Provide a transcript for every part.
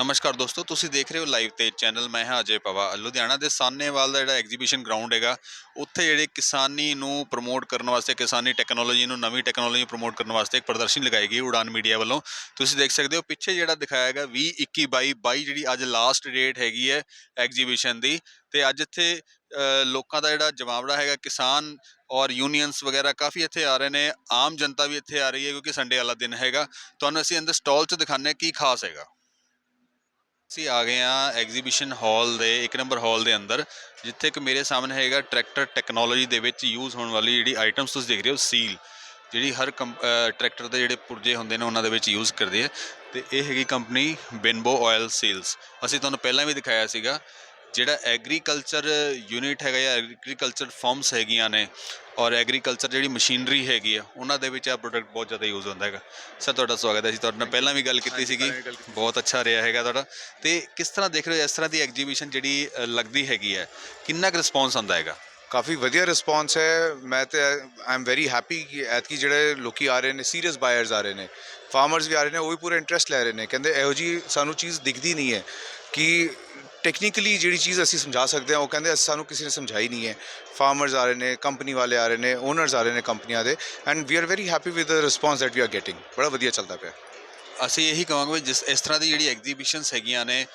ਨਮਸਕਾਰ ਦੋਸਤੋ, ਤੁਸੀਂ ਦੇਖ ਰਹੇ ਹੋ ਲਾਈਵ ਤੇ ਚੈਨਲ, ਮੈਂ ਹਾਂ ਅਜੇ ਪਵਾ। ਲੁਧਿਆਣਾ ਦੇ ਸਾਨੇਵਾਲ ਦਾ ਜਿਹੜਾ ਐਗਜ਼ੀਬਿਸ਼ਨ ਗਰਾਊਂਡ ਹੈਗਾ, ਉੱਥੇ ਜਿਹੜੇ ਕਿਸਾਨੀ ਨੂੰ ਪ੍ਰਮੋਟ ਕਰਨ ਵਾਸਤੇ, ਕਿਸਾਨੀ ਟੈਕਨੋਲੋਜੀ ਨੂੰ, ਨਵੀਂ ਟੈਕਨੋਲੋਜੀ ਪ੍ਰਮੋਟ ਕਰਨ ਵਾਸਤੇ ਇੱਕ ਪ੍ਰਦਰਸ਼ਨੀ ਲਗਾਈ ਗਈ ਉਡਾਨ ਮੀਡੀਆ ਵੱਲੋਂ। ਤੁਸੀਂ ਦੇਖ ਸਕਦੇ ਹੋ, ਪਿੱਛੇ ਜਿਹੜਾ ਦਿਖਾਇਆ ਹੈਗਾ 20 21 22 22 ਜਿਹੜੀ ਅੱਜ ਲਾਸਟ ਡੇਟ ਹੈਗੀ ਹੈ ਐਗਜ਼ੀਬਿਸ਼ਨ ਦੀ। ਤੇ ਅੱਜ ਇੱਥੇ ਲੋਕਾਂ ਦਾ ਜਿਹੜਾ ਜਮਾਵੜਾ ਹੈਗਾ, ਕਿਸਾਨ ਔਰ ਯੂਨੀਅਨਸ ਵਗੈਰਾ ਕਾਫੀ ਇੱਥੇ ਆ ਰਹੇ ਨੇ। ਆਮ ਜਨਤਾ ਵੀ ਇੱਥੇ ਆ ਰਹੀ ਹੈ, ਕਿਉਂਕਿ ਸੰਡੇ ਵਾਲਾ ਦਿਨ ਹੈਗਾ। ਤੁਹਾਨੂੰ ਅਸੀਂ ਅੰਦਰ ਸਟਾਲ 'ਚ ਦਿਖਾਉਂਦੇ ਹਾਂ ਕੀ ਖਾਸ ਹੈਗਾ। ਅਸੀਂ ਆ ਗਏ ਆ ਐਗਜ਼ੀਬਿਸ਼ਨ ਹਾਲ ਦੇ, ਇੱਕ ਨੰਬਰ ਹਾਲ ਦੇ ਅੰਦਰ, ਜਿੱਥੇ ਇੱਕ ਮੇਰੇ ਸਾਹਮਣੇ ਹੈਗਾ ਟਰੈਕਟਰ ਟੈਕਨੋਲੋਜੀ ਦੇ ਵਿੱਚ ਯੂਜ਼ ਹੋਣ ਵਾਲੀ ਜਿਹੜੀ ਆਈਟਮਸ ਤੁਸੀਂ ਦੇਖ ਰਹੇ ਹੋ ਸੀਲ ਜਿਹੜੀ ਹਰ ਟਰੈਕਟਰ ਦੇ ਜਿਹੜੇ ਪੁਰਜੇ ਹੁੰਦੇ ਨੇ ਉਹਨਾਂ ਦੇ ਵਿੱਚ ਯੂਜ਼ ਕਰਦੇ ਆ। ਤੇ ਇਹ ਹੈਗੀ ਕੰਪਨੀ ਬਿਨਬੋ ਆਇਲ ਸੀਲਸ ਅਸੀਂ ਤੁਹਾਨੂੰ ਪਹਿਲਾਂ ਵੀ ਦਿਖਾਇਆ ਸੀਗਾ ਜਿਹੜਾ ਐਗਰੀਕਲਚਰ ਯੂਨਿਟ ਹੈਗਾ ਜਾਂ ਐਗਰੀਕਲਚਰ ਫਾਰਮਸ ਹੈਗੀਆਂ ਨੇ ਔਰ ਐਗਰੀਕਲਚਰ ਜਿਹੜੀ ਮਸ਼ੀਨਰੀ ਹੈਗੀ ਆ ਉਹਨਾਂ ਦੇ ਵਿੱਚ ਆ ਪ੍ਰੋਡਕਟ ਬਹੁਤ ਜ਼ਿਆਦਾ ਯੂਜ਼ ਹੁੰਦਾ ਹੈਗਾ। ਸਰ ਤੁਹਾਡਾ ਸਵਾਗਤ ਹੈ ਅਸੀਂ ਤੁਹਾਡੇ ਨਾਲ ਪਹਿਲਾਂ ਵੀ ਗੱਲ ਕੀਤੀ ਸੀਗੀ। ਬਹੁਤ ਅੱਛਾ ਰਿਹਾ ਹੈਗਾ ਤੁਹਾਡਾ। ਤੇ ਕਿਸ ਤਰ੍ਹਾਂ ਦੇਖ ਰਹੇ ਹੋ ਇਸ ਤਰ੍ਹਾਂ ਦੀ ਐਗਜ਼ੀਬਿਸ਼ਨ ਜਿਹੜੀ ਲੱਗਦੀ ਹੈਗੀ ਹੈ ਕਿੰਨਾ ਕੁ ਰਿਸਪੌਂਸ ਆਉਂਦਾ ਹੈਗਾ? ਕਾਫੀ ਵਧੀਆ ਰਿਸਪੌਂਸ ਹੈ। ਮੈਂ ਤੇ ਆਈ ਐਮ ਵੈਰੀ ਹੈਪੀ ਕਿ ਐਤਕੀ ਜਿਹੜੇ ਲੋਕੀ ਆ ਰਹੇ ਨੇ ਸੀਰੀਅਸ ਬਾਇਰਸ ਆ ਰਹੇ ਨੇ ਫਾਰਮਰਸ ਵੀ ਆ ਰਹੇ ਨੇ ਉਹ ਵੀ ਪੂਰਾ ਇੰਟਰਸਟ ਲੈ ਰਹੇ ਨੇ। ਕਹਿੰਦੇ ਇਹੋ ਜੀ ਸਾਨੂੰ ਚੀਜ਼ ਦਿਖਦੀ ਨਹੀਂ ਹੈ ਕਿ ਟੈਕਨੀਕਲੀ ਜਿਹੜੀ ਚੀਜ਼ ਅਸੀਂ ਸਮਝਾ ਸਕਦੇ ਹਾਂ, ਉਹ ਕਹਿੰਦੇ ਅਸੀਂ- ਸਾਨੂੰ ਕਿਸੇ ਨੇ ਸਮਝਾਈ ਨਹੀਂ ਹੈ। ਫਾਰਮਰਸ ਆ ਰਹੇ ਨੇ ਕੰਪਨੀ ਵਾਲੇ ਆ ਰਹੇ ਨੇ ਓਨਰਸ ਆ ਰਹੇ ਨੇ ਕੰਪਨੀਆਂ ਦੇ and we are very happy with the response that we are getting ਬੜਾ ਵਧੀਆ ਚੱਲਦਾ ਪਿਆ। ਅਸੀਂ ਇਹੀ ਕਹਾਂਗੇ ਵੀ ਜਿਸ ਇਸ ਤਰ੍ਹਾਂ ਦੀ ਜਿਹੜੀ ਐਗਜ਼ੀਬਿਸ਼ਨਸ ਹੈਗੀਆਂ ਨੇ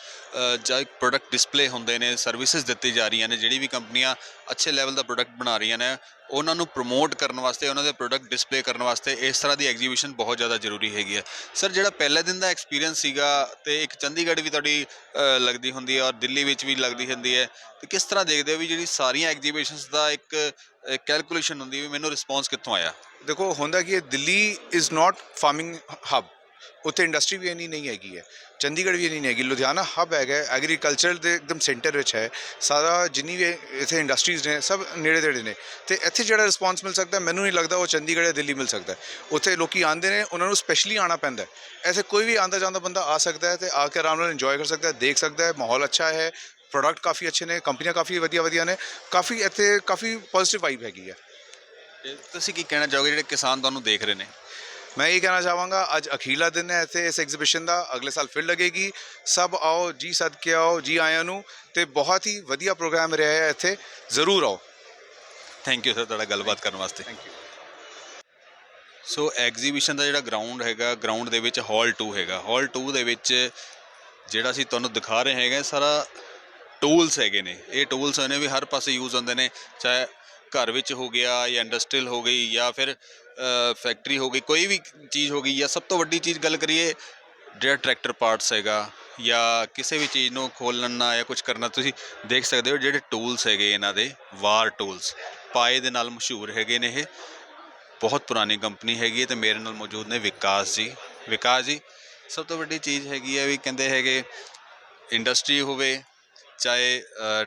ਜਾਂ ਪ੍ਰੋਡਕਟ ਡਿਸਪਲੇ ਹੁੰਦੇ ਨੇ ਸਰਵਿਸਿਜ਼ ਦਿੱਤੀ ਜਾ ਰਹੀਆਂ ਨੇ, ਜਿਹੜੀ ਵੀ ਕੰਪਨੀਆਂ ਅੱਛੇ ਲੈਵਲ ਦਾ ਪ੍ਰੋਡਕਟ ਬਣਾ ਰਹੀਆਂ ਨੇ, ਉਹਨਾਂ ਨੂੰ ਪ੍ਰਮੋਟ ਕਰਨ ਵਾਸਤੇ, ਉਹਨਾਂ ਦੇ ਪ੍ਰੋਡਕਟ ਡਿਸਪਲੇ ਕਰਨ ਵਾਸਤੇ ਇਸ ਤਰ੍ਹਾਂ ਦੀ ਐਗਜ਼ੀਬਿਸ਼ਨ ਬਹੁਤ ਜ਼ਿਆਦਾ ਜ਼ਰੂਰੀ ਹੈਗੀ ਹੈ। ਸਰ ਜਿਹੜਾ ਪਹਿਲੇ ਦਿਨ ਦਾ ਐਕਸਪੀਰੀਅੰਸ ਸੀਗਾ ਤੇ ਇੱਕ ਚੰਡੀਗੜ੍ਹ ਵੀ ਤੁਹਾਡੀ ਲੱਗਦੀ ਹੁੰਦੀ ਹੈ ਔਰ ਦਿੱਲੀ ਵਿੱਚ ਵੀ ਲੱਗਦੀ ਹੁੰਦੀ ਹੈ, ਤੇ ਕਿਸ ਤਰ੍ਹਾਂ ਦੇਖਦੇ ਹੋ ਵੀ ਜਿਹੜੀ ਸਾਰੀਆਂ ਐਗਜ਼ੀਬਿਸ਼ਨਸ ਦਾ ਇੱਕ ਕੈਲਕੂਲੇਸ਼ਨ ਹੁੰਦੀ ਵੀ ਮੈਨੂੰ ਰਿਸਪੌਂਸ ਕਿੱਥੋਂ ਆਇਆ? ਦੇਖੋ, ਹੁੰਦਾ ਕਿ Delhi is not farming hub ਉੱਥੇ ਇੰਡਸਟਰੀ ਵੀ ਇੰਨੀ ਨਹੀਂ ਹੈਗੀ ਹੈ, ਚੰਡੀਗੜ੍ਹ ਵੀ ਇੰਨੀ ਨਹੀਂ ਹੈਗੀ, ਲੁਧਿਆਣਾ ਹੱਬ ਹੈਗਾ ਐਗਰੀਕਲਚਰ ਦੇ ਇੱਕਦਮ ਸੈਂਟਰ ਵਿੱਚ ਹੈ, ਸਾਰਾ ਜਿੰਨੀ ਵੀ ਇੱਥੇ ਇੰਡਸਟਰੀਜ਼ ਨੇ, ਸਭ ਨੇੜੇ ਤੇੜੇ ਨੇ, ਤੇ ਇੱਥੇ ਜਿਹੜਾ ਰਿਸਪੌਂਸ ਮਿਲ ਸਕਦਾ, ਮੈਨੂੰ ਨਹੀਂ ਲੱਗਦਾ ਉਹ ਚੰਡੀਗੜ੍ਹ ਜਾਂ ਦਿੱਲੀ ਮਿਲ ਸਕਦਾ ਉੱਥੇ ਲੋਕੀ ਆਉਂਦੇ ਨੇ, ਉਹਨਾਂ ਨੂੰ ਸਪੈਸ਼ਲੀ ਆਉਣਾ ਪੈਂਦਾ ਹੈ। ਐਸੇ ਕੋਈ ਵੀ ਆਉਂਦਾ ਜਾਂਦਾ ਬੰਦਾ ਆ ਸਕਦਾ ਹੈ ਤੇ ਆ ਕੇ ਆਰਾਮ ਨਾਲ ਇੰਜੋਏ ਕਰ ਸਕਦਾ ਹੈ, ਦੇਖ ਸਕਦਾ ਹੈ, ਮਾਹੌਲ ਅੱਛਾ ਹੈ ਪ੍ਰੋਡਕਟ ਕਾਫੀ ਅੱਛੇ ਨੇ ਕੰਪਨੀਆਂ ਕਾਫੀ ਵਧੀਆ ਵਧੀਆ ਨੇ, ਕਾਫੀ ਇੱਥੇ ਕਾਫੀ ਪੋਜ਼ਿਟਿਵ ਵਾਈਬ ਹੈਗੀ ਹੈ। ਤੁਸੀਂ ਕੀ ਕਹਿਣਾ ਚਾਹੋਗੇ ਜਿਹੜੇ ਕਿਸਾਨ ਤੁਹਾਨੂੰ ਦੇਖ ਰਹੇ ਨੇ? ਮੈਂ ਇਹ ਕਹਿਣਾ ਚਾਹਾਂਗਾ ਅੱਜ ਅਖੀਲਾ ਦਿਨ ਹੈ ਇੱਥੇ ਇਸ ਐਗਜ਼ੀਬਿਸ਼ਨ ਦਾ ਅਗਲੇ ਸਾਲ ਫਿਰ ਲੱਗੇਗੀ। ਸਭ ਆਓ ਜੀ ਸਦਕੇ ਆਓ ਜੀ ਆਇਆਂ ਨੂੰ ਤੇ ਬਹੁਤ ਹੀ ਵਧੀਆ ਪ੍ਰੋਗਰਾਮ ਰਿਹਾ ਹੈ ਇੱਥੇ ਜ਼ਰੂਰ ਆਓ। ਥੈਂਕ ਯੂ ਸਰ ਤੁਹਾਡਾ ਗੱਲਬਾਤ ਕਰਨ ਵਾਸਤੇ। ਥੈਂਕ ਯੂ ਸੋ ਐਗਜ਼ੀਬਿਸ਼ਨ ਦਾ ਜਿਹੜਾ ਗਰਾਊਂਡ ਹੈਗਾ ਗਰਾਊਂਡ ਦੇ ਵਿੱਚ ਹਾਲ 2 ਹੈਗਾ। ਹਾਲ 2 ਦੇ ਵਿੱਚ ਜਿਹੜਾ ਅਸੀਂ ਤੁਹਾਨੂੰ ਦਿਖਾ ਰਹੇ ਹੈਗੇ ਸਾਰਾ ਟੂਲਸ ਹੈਗੇ ਨੇ। ਇਹ ਟੂਲਸ ਨੇ ਵੀ ਹਰ ਪਾਸੇ ਯੂਜ਼ ਹੁੰਦੇ ਨੇ ਚਾਹੇ ਘਰ ਵਿੱਚ ਹੋ ਗਿਆ ਜਾਂ ਇੰਡਸਟਰੀਅਲ ਹੋ ਗਈ ਜਾਂ ਫਿਰ ਫੈਕਟਰੀ ਹੋ ਗਈ, ਕੋਈ ਵੀ ਚੀਜ਼ ਹੋ ਗਈ ਜਾਂ ਸਭ ਤੋਂ ਵੱਡੀ ਚੀਜ਼ ਗੱਲ ਕਰੀਏ, ਜਿਹੜਾ ਟਰੈਕਟਰ ਪਾਰਟਸ ਹੈਗਾ ਜਾਂ ਕਿਸੇ ਵੀ ਚੀਜ਼ ਨੂੰ ਖੋਲਣਾ ਜਾਂ ਕੁਝ ਕਰਨਾ, ਤੁਸੀਂ ਦੇਖ ਸਕਦੇ ਹੋ ਜਿਹੜੇ ਟੂਲਸ ਹੈਗੇ ਇਹਨਾਂ ਦੇ, ਵਾਰ ਟੂਲਸ ਪਾਏ ਦੇ ਨਾਲ ਮਸ਼ਹੂਰ ਹੈਗੇ ਨੇ ਇਹ। ਬਹੁਤ ਪੁਰਾਣੀ ਕੰਪਨੀ ਹੈਗੀ ਹੈ ਤੇ ਮੇਰੇ ਨਾਲ ਮੌਜੂਦ ਨੇ ਵਿਕਾਸ ਜੀ। ਵਿਕਾਸ ਜੀ, ਸਭ ਤੋਂ ਵੱਡੀ ਚੀਜ਼ ਹੈਗੀ ਹੈ ਵੀ ਕਹਿੰਦੇ ਹੈਗੇ ਇੰਡਸਟਰੀ ਹੋਵੇ, ਚਾਹੇ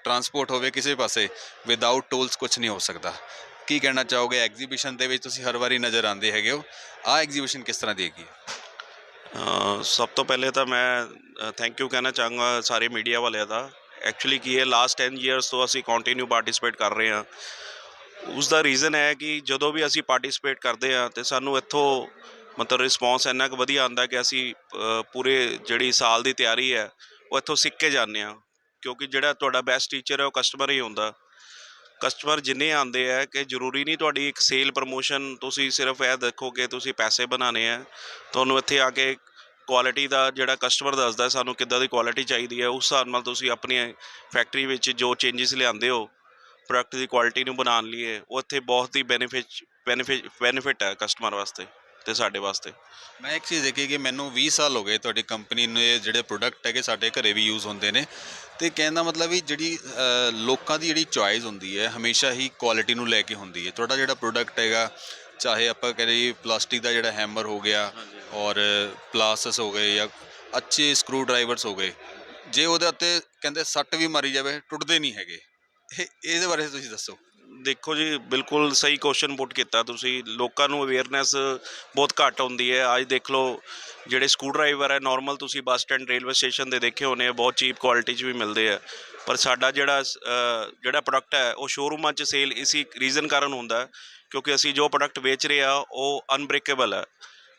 ਟਰਾਂਸਪੋਰਟ ਹੋਵੇ ਕਿਸੇ ਪਾਸੇ ਵਿਦਆਊਟ ਟੂਲਸ ਕੁਝ ਨਹੀਂ ਹੋ ਸਕਦਾ। ਕੀ ਕਹਿਣਾ ਚਾਹੋਗੇ? ਐਗਜ਼ੀਬਿਸ਼ਨ ਦੇ ਵਿੱਚ ਤੁਸੀਂ ਹਰ ਵਾਰੀ ਨਜ਼ਰ ਆਉਂਦੇ ਹੈਗੇ ਹੋ। ਆਹ ਐਗਜ਼ੀਬਿਸ਼ਨ ਕਿਸ ਤਰ੍ਹਾਂ ਦੀ ਹੈਗੀ ਹੈ? ਸਭ ਤੋਂ ਪਹਿਲੇ ਤਾਂ ਮੈਂ ਥੈਂਕ ਯੂ ਕਹਿਣਾ ਚਾਹਾਂਗਾ ਸਾਰੇ ਮੀਡੀਆ ਵਾਲਿਆਂ ਦਾ। ਐਕਚੁਅਲੀ ਕੀ ਹੈ ਲਾਸਟ 10 ਇਅਰਸ ਤੋਂ ਅਸੀਂ ਕੰਟੀਨਿਊ ਪਾਰਟਿਸਿਪੇਟ ਕਰ ਰਹੇ ਹਾਂ। ਉਸ ਦਾ ਰੀਜ਼ਨ ਹੈ ਕਿ ਜਦੋਂ ਵੀ ਅਸੀਂ ਪਾਰਟਿਸਿਪੇਟ ਕਰਦੇ ਹਾਂ ਤੇ ਸਾਨੂੰ ਇੱਥੋਂ ਮਤਲਬ ਰਿਸਪੌਂਸ ਇੰਨਾ ਕੁ ਵਧੀਆ ਆਉਂਦਾ ਕਿ ਅਸੀਂ ਪੂਰੇ ਜਿਹੜੀ ਸਾਲ ਦੀ ਤਿਆਰੀ ਹੈ, ਉਹ ਇੱਥੋਂ ਸਿੱਖ ਕੇ ਜਾਂਦੇ ਹਾਂ। ਕਿਉਂਕਿ ਜਿਹੜਾ ਤੁਹਾਡਾ ਬੈਸਟ ਟੀਚਰ ਹੈ, ਉਹ ਕਸਟਮਰ ਹੀ ਹੁੰਦਾ। ਕਸਟਮਰ ਜਿੰਨੇ ਆਉਂਦੇ ਆ ਕਿ ਜ਼ਰੂਰੀ ਨਹੀਂ ਤੁਹਾਡੀ ਇੱਕ ਸੇਲ ਪ੍ਰਮੋਸ਼ਨ ਤੁਸੀਂ ਸਿਰਫ ਇਹ ਦੇਖੋ ਕਿ ਤੁਸੀਂ ਪੈਸੇ ਬਣਾਉਣੇ ਆ। ਤੁਹਾਨੂੰ ਇੱਥੇ ਆ ਕੇ ਕੁਆਲਿਟੀ ਦਾ ਜਿਹੜਾ ਕਸਟਮਰ ਦੱਸਦਾ ਸਾਨੂੰ ਕਿੱਦਾਂ ਦੀ ਕੁਆਲਿਟੀ ਚਾਹੀਦੀ ਹੈ, ਉਸ ਹਿਸਾਬ ਨਾਲ ਤੁਸੀਂ ਆਪਣੀ ਫੈਕਟਰੀ ਵਿੱਚ ਜੋ ਚੇਂਜਸ ਲਿਆਉਂਦੇ ਹੋ ਪ੍ਰੋਡਕਟ ਦੀ ਕੁਆਲਿਟੀ ਨੂੰ ਬਣਾਉਣ ਲਈ ਉਹ ਇੱਥੇ ਬਹੁਤ ਹੀ ਬੈਨੀਫਿਟ ਬੈਨੀਫਿਟ ਬੈਨੀਫਿਟ ਹੈ ਕਸਟਮਰ ਵਾਸਤੇ ਤੇ ਸਾਡੇ ਵਾਸਤੇ। ਮੈਂ ਇੱਕ ਚੀਜ਼ ਦੇਖੀ ਕਿ ਮੈਨੂੰ 20 ਸਾਲ ਹੋ ਗਏ ਤੁਹਾਡੀ ਕੰਪਨੀ ਨੂੰ ਇਹ ਜਿਹੜੇ ਪ੍ਰੋਡਕਟ ਹੈਗੇ ਸਾਡੇ ਘਰੇ ਵੀ ਯੂਜ਼ ਹੁੰਦੇ ਨੇ। ਤੇ ਕਹਿੰਦਾ ਮਤਲਬ ਵੀ ਜਿਹੜੀ ਅ, ਲੋਕਾਂ ਦੀ ਜਿਹੜੀ ਚੁਆਇਸ ਹੁੰਦੀ ਹੈ ਹਮੇਸ਼ਾ ਹੀ ਕੁਆਲਿਟੀ ਨੂੰ ਲੈ ਕੇ ਹੁੰਦੀ ਹੈ। ਤੁਹਾਡਾ ਜਿਹੜਾ ਪ੍ਰੋਡਕਟ ਹੈਗਾ ਚਾਹੇ ਆਪਾਂ ਕਰੀਏ ਪਲਾਸਟਿਕ ਦਾ ਜਿਹੜਾ ਹੈਮਰ ਹੋ ਗਿਆ ਔਰ ਪਲਾਸਸ ਹੋ ਗਏ ਜਾਂ ਅੱਛੇ ਸਕਰੂ ਡਰਾਈਵਰਸ ਹੋ ਗਏ ਜੇ ਉਹਦੇ ਉੱਤੇ ਕਹਿੰਦੇ ਸੱਟ ਵੀ ਮਾਰੀ ਜਾਵੇ ਟੁੱਟਦੇ ਨਹੀਂ ਹੈਗੇ। ਇਹ ਇਹਦੇ ਬਾਰੇ ਤੁਸੀਂ ਦੱਸੋ। ਦੇਖੋ ਜੀ ਬਿਲਕੁਲ ਸਹੀ ਕੁਐਸਚਨ ਪੁੱਟ ਕੀਤਾ ਤੁਸੀਂ। ਲੋਕਾਂ ਨੂੰ ਅਵੇਅਰਨੈਸ ਬਹੁਤ ਘੱਟ ਹੁੰਦੀ ਹੈ। ਅੱਜ ਦੇਖ ਲਓ ਜਿਹੜੇ ਸਕੂ ਡਰਾਈਵਰ ਹੈ ਨਾਰਮਲ ਤੁਸੀਂ ਬੱਸ ਸਟੈਂਡ ਰੇਲਵੇ ਸਟੇਸ਼ਨ ਤੇ ਦੇਖੇ ਹੋਣੇ ਆ ਬਹੁਤ ਚੀਪ ਕੁਆਲਿਟੀ 'ਚ ਵੀ ਮਿਲਦੇ ਆ। ਪਰ ਸਾਡਾ ਜਿਹੜਾ ਅ, ਜਿਹੜਾ ਪ੍ਰੋਡਕਟ ਹੈ ਉਹ ਸ਼ੋਰੂਮਾਂ 'ਚ ਸੇਲ ਇਸੀ ਰੀਜ਼ਨ ਕਾਰਨ ਹੁੰਦਾ ਹੈ ਕਿਉਂਕਿ ਅਸੀਂ ਜੋ ਪ੍ਰੋਡਕਟ ਵੇਚ ਰਹੇ ਆ ਉਹ ਅਨਬ੍ਰੇਕੇਬਲ ਹੈ।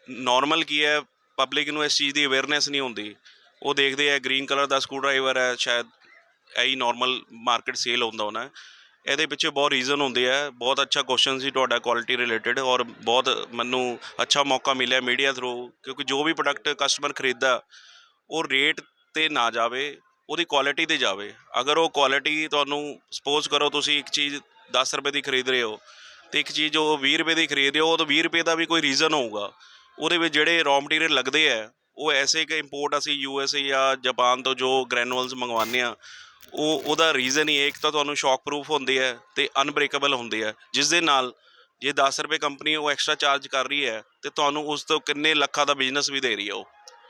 ਨਾਰਮਲ ਕੀ ਹੈ ਪਬਲਿਕ ਨੂੰ ਇਸ ਚੀਜ਼ ਦੀ ਅਵੇਅਰਨੈਸ ਨਹੀਂ ਹੁੰਦੀ। ਉਹ ਦੇਖਦੇ ਆ ਗ੍ਰੀਨ ਕਲਰ ਦਾ ਸਕਰੂ ਡਰਾਈਵਰ ਹੈ ਸ਼ਾਇਦ ਇਹੀ ਨਾਰਮਲ ਮਾਰਕੀਟ ਸੇਲ ਹੁੰਦਾ ਹੋਣਾ ਹੈ। ਇਹਦੇ ਪਿੱਛੇ ਬਹੁਤ ਰੀਜ਼ਨ ਹੁੰਦੇ ਆ, ਬਹੁਤ ਅੱਛਾ ਕੁਐਸਚਨ ਸੀ ਤੁਹਾਡਾ ਕੁਆਲਿਟੀ ਰਿਲੇਟਡ ਔਰ ਬਹੁਤ ਮੈਨੂੰ ਅੱਛਾ ਮੌਕਾ ਮਿਲਿਆ ਮੀਡੀਆ ਥਰੂ ਕਿਉਂਕਿ ਜੋ ਵੀ ਪ੍ਰੋਡਕਟ ਕਸਟਮਰ ਖਰੀਦਦਾ, ਉਹ ਰੇਟ ਤੇ ਨਾ ਜਾਵੇ, ਉਹਦੀ ਕੁਆਲਿਟੀ ਤੇ ਜਾਵੇ। ਅਗਰ ਉਹ ਕੁਆਲਿਟੀ ਤੁਹਾਨੂੰ ਸਪੋਜ਼ ਕਰੋ ਤੁਸੀਂ ਇੱਕ ਚੀਜ਼ 10 ਰੁਪਏ ਦੀ ਖਰੀਦ ਰਹੇ ਹੋ ਤੇ ਇੱਕ ਚੀਜ਼ ਉਹ 20 ਰੁਪਏ ਦੀ ਖਰੀਦ ਰਹੇ ਹੋ, ਉਹ ਤਾਂ 20 ਰੁਪਏ ਦਾ ਵੀ ਕੋਈ ਰੀਜ਼ਨ ਹੋਊਗਾ। ਉਹਦੇ ਵਿੱਚ ਜਿਹੜੇ ਰॉ ਮਟੀਰੀਅਲ ਲੱਗਦੇ ਆ ਉਹ ਐਸੇ ਕਿ ਇੰਪੋਰਟ ਅਸੀਂ ਯੂ ਐਸ ਏ ਜਾਂ ਜਾਪਾਨ ਤੋਂ ਜੋ ਗ੍ਰੈਨੂਅਲਸ ਮੰਗਵਾਉਂਦੇ ਆ ਉਹ ਉਹਦਾ ਰੀਜ਼ਨ ਹੀ ਹੈ, ਇੱਕ ਤਾਂ ਤੁਹਾਨੂੰ ਸ਼ੌਕ ਪ੍ਰੂਫ ਹੁੰਦੇ ਹੈ ਤੇ ਅਨਬ੍ਰੇਕੇਬਲ ਹੁੰਦੀ ਹੈ ਜਿਸ ਦੇ ਨਾਲ ਜੇ 10 ਰੁਪਏ ਕੰਪਨੀ ਉਹ ਐਕਸਟਰਾ ਚਾਰਜ ਕਰ ਰਹੀ ਹੈ ਤੇ ਤੁਹਾਨੂੰ ਉਸ ਤੋਂ ਕਿੰਨੇ ਲੱਖਾਂ ਦਾ ਬਿਜ਼ਨਸ ਵੀ ਦੇ ਰਹੀ ਹੈ ਉਹ।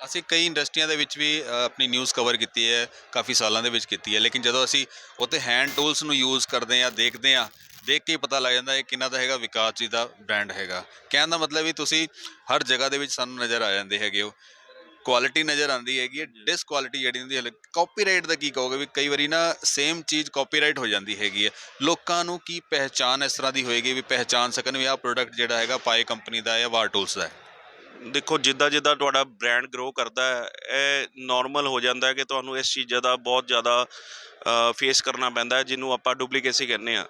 ਅਸੀਂ ਕਈ ਇੰਡਸਟਰੀਆਂ ਦੇ ਵਿੱਚ ਵੀ ਅ, ਆਪਣੀ ਨਿਊਜ਼ ਕਵਰ ਕੀਤੀ ਹੈ ਕਾਫੀ ਸਾਲਾਂ ਦੇ ਵਿੱਚ ਕੀਤੀ ਹੈ ਲੇਕਿਨ ਜਦੋਂ ਅਸੀਂ ਉੱਥੇ ਹੈਂਡ ਟੂਲਸ ਨੂੰ ਯੂਜ਼ ਕਰਦੇ ਹਾਂ ਦੇਖਦੇ ਹਾਂ ਦੇਖ ਕੇ ਹੀ ਪਤਾ ਲੱਗ ਜਾਂਦਾ ਹੈ ਕਿਹਨਾਂ ਦਾ ਹੈਗਾ ਵਿਕਾਸ ਜੀ ਦਾ ਬ੍ਰਾਂਡ ਹੈਗਾ। ਕਹਿਣ ਦਾ ਮਤਲਬ ਵੀ ਤੁਸੀਂ ਹਰ ਜਗ੍ਹਾ ਦੇ ਵਿੱਚ ਸਾਨੂੰ ਨਜ਼ਰ ਆ ਜਾਂਦੇ ਹੈਗੇ ਹੋ। ਕੁਆਲਿਟੀ ਨਜ਼ਰ ਆਉਂਦੀ ਹੈਗੀ ਹੈ ਡਿਸ ਕੁਆਲਿਟੀ ਜਿਹੜੀ ਹੁੰਦੀ ਹੈ ਕਾਪੀਰਾਈਟ ਦਾ ਕੀ ਕਹੋਗੇ ਵੀ ਕਈ ਵਾਰੀ ਨਾ ਸੇਮ ਚੀਜ਼ ਕਾਪੀਰਾਈਟ ਹੋ ਜਾਂਦੀ ਹੈਗੀ ਹੈ। ਲੋਕਾਂ ਨੂੰ ਕੀ ਪਹਿਚਾਨ ਇਸ ਤਰ੍ਹਾਂ ਦੀ ਹੋਏਗੀ ਵੀ ਪਹਿਚਾਨ ਸਕਣ ਵੀ ਆਹ ਪ੍ਰੋਡਕਟ ਜਿਹੜਾ ਹੈਗਾ ਪਾਏ ਕੰਪਨੀ ਦਾ ਹੈ ਜਾਂ ਵਾਰ ਟੂਲਸ ਦਾ ਹੈ? ਦੇਖੋ ਜਿੱਦਾਂ ਜਿੱਦਾਂ ਤੁਹਾਡਾ ਬ੍ਰਾਂਡ ਗਰੋ ਕਰਦਾ ਹੈ ਇਹ ਨਾਰਮਲ ਹੋ ਜਾਂਦਾ ਹੈ ਕਿ ਤੁਹਾਨੂੰ ਇਸ ਚੀਜ਼ਾਂ ਦਾ ਬਹੁਤ ਜ਼ਿਆਦਾ ਫੇਸ ਕਰਨਾ ਪੈਂਦਾ ਹੈ ਜਿਹਨੂੰ ਆਪਾਂ ਡੁਪਲੀਕੇਸੀ ਕਹਿੰਦੇ ਆ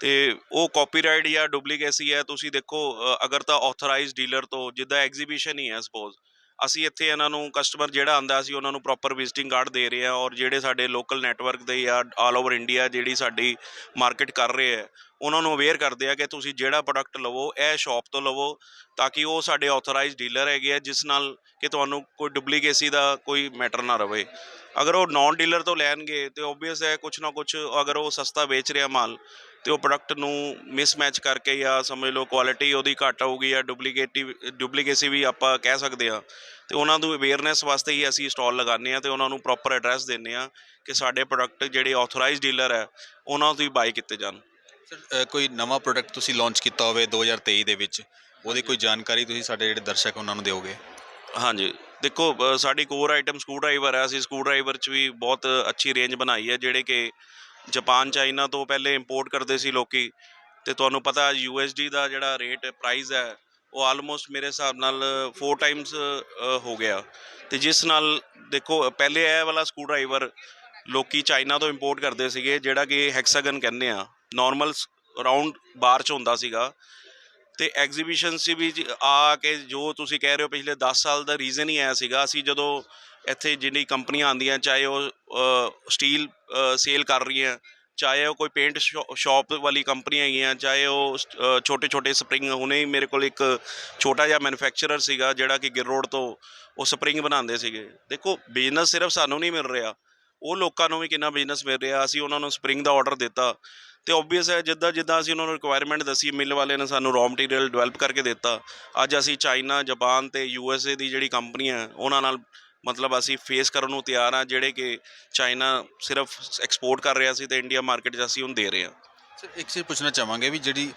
ਤੇ ਉਹ ਕਾਪੀਰਾਈਟ ਜਾਂ ਡੁਪਲੀਕੇਸੀ ਹੈ ਤੁਸੀਂ ਦੇਖੋ ਅਗਰ ਤਾਂ ਆਥੋਰਾਈਜ਼ਡ ਡੀਲਰ ਤੋਂ ਜਿੱਦਾਂ ਐਗਜ਼ੀਬਿਸ਼ਨ ਹੀ ਹੈ ਸਪੋਜ਼ ਅਸੀਂ ਇੱਥੇ ਇਹਨਾਂ ਨੂੰ ਕਸਟਮਰ ਜਿਹੜਾ ਆਂਦਾ ਸੀ ਉਹਨਾਂ ਨੂੰ ਪ੍ਰੋਪਰ ਵਿਜ਼ਿਟਿੰਗ ਕਾਰਡ ਦੇ ਰਹੇ ਆ ਔਰ ਜਿਹੜੇ ਸਾਡੇ ਲੋਕਲ ਨੈਟਵਰਕ ਦੇ ਜਾਂ ਆਲ ਓਵਰ ਇੰਡੀਆ ਜਿਹੜੀ ਸਾਡੀ ਮਾਰਕੀਟ ਕਰ ਰਹੇ ਆ ਉਹਨਾਂ ਨੂੰ ਅਵੇਅਰ ਕਰਦੇ ਆ ਕਿ ਤੁਸੀਂ ਜਿਹੜਾ ਪ੍ਰੋਡਕਟ ਲਵੋ, ਇਹ ਸ਼ਾਪ ਤੋਂ ਲਵੋ ਤਾਂ ਕਿ ਉਹ ਸਾਡੇ ਆਥੋਰਾਈਜ਼ਡ ਡੀਲਰ ਹੈਗੇ ਆ, ਜਿਸ ਨਾਲ ਕਿ ਤੁਹਾਨੂੰ ਕੋਈ ਡੁਪਲੀਕੇਸੀ ਦਾ ਕੋਈ ਮੈਟਰ ਨਾ ਰਵੇ। ਅਗਰ ਉਹ ਨਾਨ ਡੀਲਰ ਤੋਂ ਲੈਣਗੇ ਤੇ ਓਬਵੀਅਸ ਹੈ ਕੁਛ ਨਾ ਕੁਛ ਅਗਰ ਉਹ ਸਸਤਾ ਵੇਚ ਰਿਹਾ ਮਾਲ ਤੇ ਉਹ ਪ੍ਰੋਡਕਟ ਨੂੰ ਮਿਸਮੈਚ ਕਰਕੇ ਜਾਂ ਸਮਝ ਲਓ ਕੁਆਲਿਟੀ ਉਹਦੀ ਘੱਟ ਹੋਊਗੀ ਜਾਂ ਡੁਪਲੀਕੇਟਿਵ ਡੁਪਲੀਕੇਸੀ ਵੀ ਆਪਾਂ ਕਹਿ ਸਕਦੇ ਆ ਤੇ ਉਹਨਾਂ ਨੂੰ ਅਵੇਅਰਨੈਸ ਵਾਸਤੇ ਹੀ ਅਸੀਂ ਸਟਾਲ ਲਗਾਉਂਦੇ ਆ ਤੇ ਉਹਨਾਂ ਨੂੰ ਪ੍ਰੋਪਰ ਐਡਰੈਸ ਦਿੰਦੇ ਆ ਕਿ ਸਾਡੇ ਪ੍ਰੋਡਕਟ ਜਿਹੜੇ ਆਥੋਰਾਈਜ਼ਡ ਡੀਲਰ ਹੈ ਉਹਨਾਂ ਤੋਂ ਹੀ ਬਾਈ ਕੀਤੇ ਜਾਣ। ਸਰ ਕੋਈ ਨਵਾਂ ਪ੍ਰੋਡਕਟ ਤੁਸੀਂ ਲਾਂਚ ਕੀਤਾ ਹੋਵੇ 2023 ਦੇ ਵਿੱਚ ਉਹਦੀ ਕੋਈ ਜਾਣਕਾਰੀ ਤੁਸੀਂ ਸਾਡੇ ਜਿਹੜੇ ਦਰਸ਼ਕ ਉਹਨਾਂ ਨੂੰ ਦਿਓਗੇ? ਹਾਂਜੀ। ਦੇਖੋ ਸਾਡੀ ਕੋਰ ਆਈਟਮ ਸਕਰੂ ਡਰਾਈਵਰ ਹੈ ਅਸੀਂ ਸਕਰੂ ਡਰਾਈਵਰ 'ਚ ਵੀ ਬਹੁਤ ਅੱਛੀ ਰੇਂਜ ਬਣਾਈ ਹੈ ਜਿਹੜੇ ਕਿ ਜਾਪਾਨ, ਚਾਈਨਾ ਤੋਂ ਪਹਿਲੇ ਇੰਪੋਰਟ ਕਰਦੇ ਸੀ ਲੋਕੀ ਤੇ ਤੁਹਾਨੂੰ ਪਤਾ USD ਦਾ ਜਿਹੜਾ ਰੇਟ ਪ੍ਰਾਈਸ ਹੈ, ਉਹ ਆਲਮੋਸਟ ਮੇਰੇ ਹਿਸਾਬ ਨਾਲ 4 ਟਾਈਮਸ ਹੋ ਗਿਆ ਤੇ ਜਿਸ ਨਾਲ ਦੇਖੋ, ਪਹਿਲੇ ਇਹ ਵਾਲਾ ਸਕੂ ਡਰਾਈਵਰ ਲੋਕੀ ਚਾਈਨਾ ਤੋਂ ਇੰਪੋਰਟ ਕਰਦੇ ਸੀਗੇ, ਜਿਹੜਾ ਕਿ ਹੈਕਸਾਗਨ ਕਹਿੰਦੇ ਆ ਨਾਰਮਲ ਰਾਉਂਡ ਬਾਰ ਚ ਹੁੰਦਾ ਸੀਗਾ ਤੇ ਐਗਜ਼ੀਬਿਸ਼ਨ ਸੀ ਵੀ ਆ ਕੇ ਜੋ ਤੁਸੀਂ ਕਹਿ ਰਹੇ ਹੋ ਪਿਛਲੇ 10 ਸਾਲ ਦਾ ਰੀਜ਼ਨ ਹੀ ਆਇਆ ਸੀਗਾ, ਅਸੀਂ ਜਦੋਂ ਇੱਥੇ ਜਿਹੜੀ ਕੰਪਨੀਆਂ ਆਉਂਦੀਆਂ ਚਾਹੇ ਉਹ ਸਟੀਲ ਸੇਲ ਕਰ ਰਹੀਆਂ ਚਾਹੇ ਉਹ ਕੋਈ ਪੇਂਟ ਸ਼ਾਪ ਵਾਲੀ ਕੰਪਨੀ ਹੈਗੀਆਂ ਚਾਹੇ ਉਹ ਛੋਟੇ ਛੋਟੇ ਸਪਰਿੰਗ ਹੁਣੇ ਹੀ ਮੇਰੇ ਕੋਲ ਇੱਕ ਛੋਟਾ ਜਿਹਾ ਮੈਨੂਫੈਕਚਰਰ ਸੀਗਾ ਜਿਹੜਾ ਕਿ ਗਿਰ ਰੋਡ ਤੋਂ ਉਹ ਸਪਰਿੰਗ ਬਣਾਉਂਦੇ ਸੀਗੇ। ਦੇਖੋ ਬਿਜ਼ਨਸ ਸਿਰਫ ਸਾਨੂੰ ਨਹੀਂ ਮਿਲ ਰਿਹਾ। ਉਹ ਲੋਕਾਂ ਨੂੰ ਵੀ ਕਿੰਨਾ ਬਿਜ਼ਨਸ ਮਿਲ ਰਿਹਾ ਅਸੀਂ ਉਹਨਾਂ ਨੂੰ ਸਪਰਿੰਗ ਦਾ ਆਰਡਰ ਦਿੱਤਾ। ਤੇ ਓਬਵੀਅਸ ਹੈ ਜਿੱਦਾਂ ਜਿੱਦਾਂ ਅਸੀਂ ਉਹਨਾਂ ਨੂੰ ਰਿਕੁਆਇਰਮੈਂਟ ਦੱਸੀ ਮਿਲ ਵਾਲੇ ਨੇ ਸਾਨੂੰ ਰॉ ਮਟੀਰੀਅਲ ਡਿਵੈਲਪ ਕਰਕੇ ਦਿੱਤਾ। ਅੱਜ ਅਸੀਂ ਚਾਈਨਾ ਜਾਪਾਨ ਤੇ ਯੂ ਐਸ ਏ ਦੀ ਜਿਹੜੀ ਕੰਪਨੀਆਂ ਹੈ, ਉਹਨਾਂ ਨਾਲ ਮਤਲਬ ਅਸੀਂ ਫੇਸ ਕਰਨ ਨੂੰ ਤਿਆਰ ਹਾਂ ਜਿਹੜੇ ਕਿ ਚਾਈਨਾ ਸਿਰਫ ਐਕਸਪੋਰਟ ਕਰ ਰਿਹਾ ਸੀ ਤੇ ਇੰਡੀਆ ਮਾਰਕੀਟ 'ਚ ਅਸੀਂ ਹੁਣ ਦੇ ਰਹੇ ਹਾਂ। ਸਰ ਇੱਕ ਚੀਜ਼ ਪੁੱਛਣਾ ਚਾਹਾਂਗੇ ਵੀ ਜਿਹੜੀ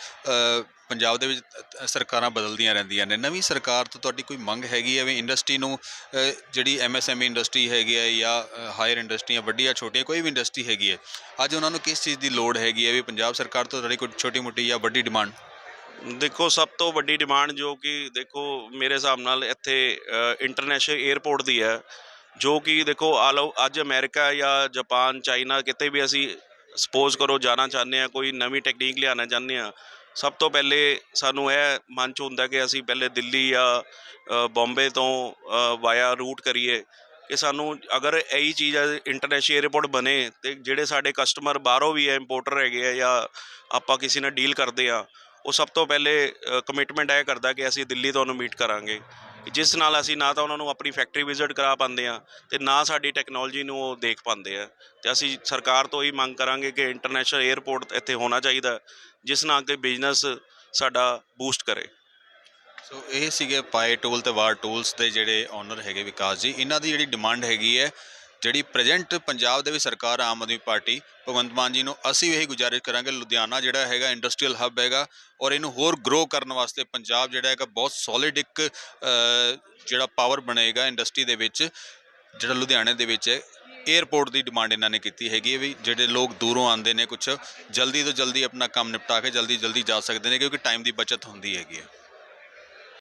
ਪੰਜਾਬ ਦੇ ਵਿੱਚ ਸਰਕਾਰਾਂ ਬਦਲਦੀਆਂ ਰਹਿੰਦੀਆਂ ਨੇ ਨਵੀਂ ਸਰਕਾਰ ਤੋਂ ਤੁਹਾਡੀ ਕੋਈ ਮੰਗ ਹੈਗੀ ਹੈ ਵੀ ਇੰਡਸਟਰੀ ਨੂੰ ਅ, ਜਿਹੜੀ ਐਮਐਸਐਮਈ ਇੰਡਸਟਰੀ ਹੈਗੀ ਹੈ ਜਾਂ ਹਾਇਰ ਇੰਡਸਟਰੀਆਂ ਵੱਡੀਆਂ ਛੋਟੀਆਂ ਕੋਈ ਵੀ ਇੰਡਸਟਰੀ ਹੈਗੀ ਹੈ ਅੱਜ ਉਹਨਾਂ ਨੂੰ ਕਿਸ ਚੀਜ਼ ਦੀ ਲੋੜ ਹੈਗੀ ਹੈ ਵੀ ਪੰਜਾਬ ਸਰਕਾਰ ਤੋਂ ਤੁਹਾਡੀ ਕੋਈ ਛੋਟੀ ਮੋਟੀ ਜਾਂ ਵੱਡੀ ਡਿਮਾਂਡ ਦੇਖੋ ਸਭ ਤੋਂ ਵੱਡੀ ਡਿਮਾਂਡ ਜੋ ਕਿ ਦੇਖੋ ਮੇਰੇ ਹਿਸਾਬ ਨਾਲ ਇੱਥੇ ਇੰਟਰਨੈਸ਼ਨਲ 에ਅਰਪੋਰਟ ਦੀ ਹੈ ਜੋ ਕਿ ਦੇਖੋ ਆਲ ਅੱਜ ਅਮਰੀਕਾ ਜਾਂ ਜਾਪਾਨ ਚਾਈਨਾ ਕਿਤੇ ਵੀ ਅਸੀਂ ਸਪੋਜ਼ ਕਰੋ ਜਾਣਾ ਚਾਹੁੰਦੇ ਆ ਕੋਈ ਨਵੀਂ ਟੈਕਨੀਕ ਲਿਆਉਣਾ ਚਾਹੁੰਦੇ ਆ ਸਭ ਤੋਂ ਪਹਿਲੇ ਸਾਨੂੰ ਇਹ ਮਨ 'ਚ ਹੁੰਦਾ ਕਿ ਅਸੀਂ ਪਹਿਲੇ ਦਿੱਲੀ ਜਾਂ ਅ, ਬੰਬੇ ਤੋਂ ਵਾਇਆ ਰੂਟ ਕਰੀਏ ਕਿ ਸਾਨੂੰ ਅਗਰ ਇਹੀ ਚੀਜ਼ ਇੰਟਰਨੈਸ਼ਨਲ 에ਅਰਪੋਰਟ ਬਣੇ ਤੇ ਜਿਹੜੇ ਸਾਡੇ ਕਸਟਮਰ ਬਾਹਰੋਂ ਵੀ ਹੈ ਇੰਪੋਰਟਰ ਹੈਗੇ ਆ ਜਾਂ ਆਪਾਂ ਕਿਸੇ ਨਾਲ ਡੀਲ ਕਰਦੇ ਆ ਉਹ ਸਭ ਤੋਂ ਪਹਿਲੇ ਕਮਿਟਮੈਂਟ ਇਹ ਕਰਦਾ ਕਿ ਅਸੀਂ ਦਿੱਲੀ ਤੋਂ ਉਹਨੂੰ ਮੀਟ ਕਰਾਂਗੇ। ਜਿਸ ਨਾਲ ਅਸੀਂ ਨਾ ਤਾਂ ਉਹਨਾਂ ਨੂੰ ਆਪਣੀ ਫੈਕਟਰੀ ਵਿਜ਼ਿਟ ਕਰਾ ਪਾਉਂਦੇ ਆ ਤੇ ਨਾ ਸਾਡੀ ਟੈਕਨੋਲੋਜੀ ਨੂੰ ਉਹ ਦੇਖ ਪਾਉਂਦੇ ਆ। ਤੇ ਅਸੀਂ ਸਰਕਾਰ ਤੋਂ ਹੀ ਮੰਗ ਕਰਾਂਗੇ ਕਿ ਇੰਟਰਨੈਸ਼ਨਲ 에ਅਰਪੋਰਟ ਇੱਥੇ ਹੋਣਾ ਚਾਹੀਦਾ, ਜਿਸ ਨਾਲ ਕਿ ਬਿਜ਼ਨਸ ਸਾਡਾ ਬੂਸਟ ਕਰੇ। ਸੋ ਇਹ ਸੀਗੇ ਪਾਏ ਟੂਲ ਤੇ ਵਾਰ ਟੂਲਸ ਦੇ ਜਿਹੜੇ ਓਨਰ ਹੈਗੇ ਵਿਕਾਸ ਜੀ, ਇਹਨਾਂ ਦੀ ਜਿਹੜੀ ਡਿਮਾਂਡ ਹੈਗੀ ਹੈ ਜਿਹੜੀ ਪ੍ਰੈਜ਼ੈਂਟ ਪੰਜਾਬ ਦੇ ਵੀ ਸਰਕਾਰ, ਆਮ ਆਦਮੀ ਪਾਰਟੀ, ਭਗਵੰਤ ਮਾਨ ਜੀ ਨੂੰ ਅਸੀਂ ਵੀ ਇਹੀ ਗੁਜ਼ਾਰਿਸ਼ ਕਰਾਂਗੇ, ਲੁਧਿਆਣਾ ਜਿਹੜਾ ਹੈਗਾ ਇੰਡਸਟਰੀਅਲ ਹੱਬ ਹੈਗਾ ਔਰ ਇਹਨੂੰ ਹੋਰ ਗਰੋ ਕਰਨ ਵਾਸਤੇ ਪੰਜਾਬ ਜਿਹੜਾ ਹੈਗਾ ਬਹੁਤ ਸੋਲਿਡ ਇੱਕ ਜਿਹੜਾ ਪਾਵਰ ਬਣੇਗਾ ਇੰਡਸਟਰੀ ਦੇ ਵਿੱਚ, ਜਿਹੜਾ ਲੁਧਿਆਣੇ ਦੇ ਵਿੱਚ ਹੈ। 에ਅਰਪੋਰਟ ਦੀ ਡਿਮਾਂਡ ਇਹਨਾਂ ਨੇ ਕੀਤੀ ਹੈਗੀ ਹੈ ਵੀ ਜਿਹੜੇ ਲੋਕ ਦੂਰੋਂ ਆਉਂਦੇ ਨੇ ਕੁਝ ਜਲਦੀ ਤੋਂ ਜਲਦੀ ਆਪਣਾ ਕੰਮ ਨਿਪਟਾ ਕੇ ਜਲਦੀ ਜਲਦੀ ਜਾ ਸਕਦੇ ਨੇ ਕਿਉਂਕਿ ਟਾਈਮ ਦੀ ਬਚਤ ਹੁੰਦੀ ਹੈਗੀ ਹੈ।